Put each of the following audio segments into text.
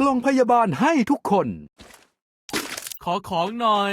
กล่องพยาบาลให้ทุกคน ขอของหน่อย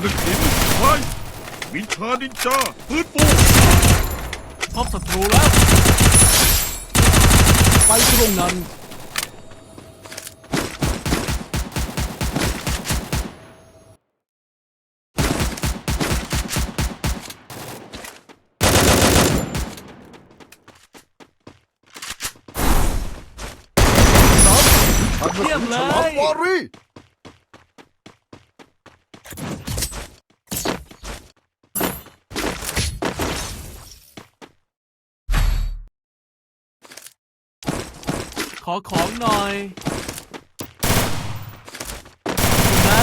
พนึกหินไว้ วิชานินจาฟื้นฟูพบศัตรูแล้ว ไปตรงนั้น เยี่ยมเลยวารี อของหน่อยนะ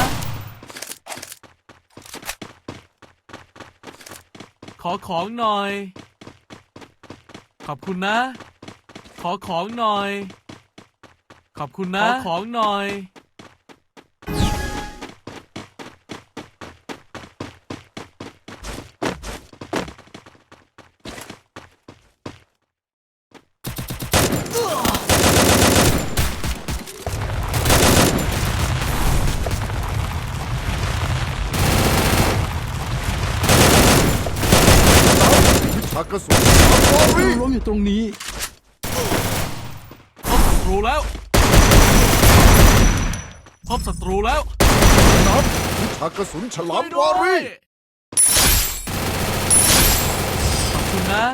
ขอของหน่อย ขอบคุณนะ ขอของหน่อย ขอบคุณนะ ขอของหน่อย ชักระสุนรีล้มอยู่ตรงนี้พบศัตรูแล้วพบศัตรูแล้วน้ำวิชากระสุนฉลามวารีขอบคุณนะ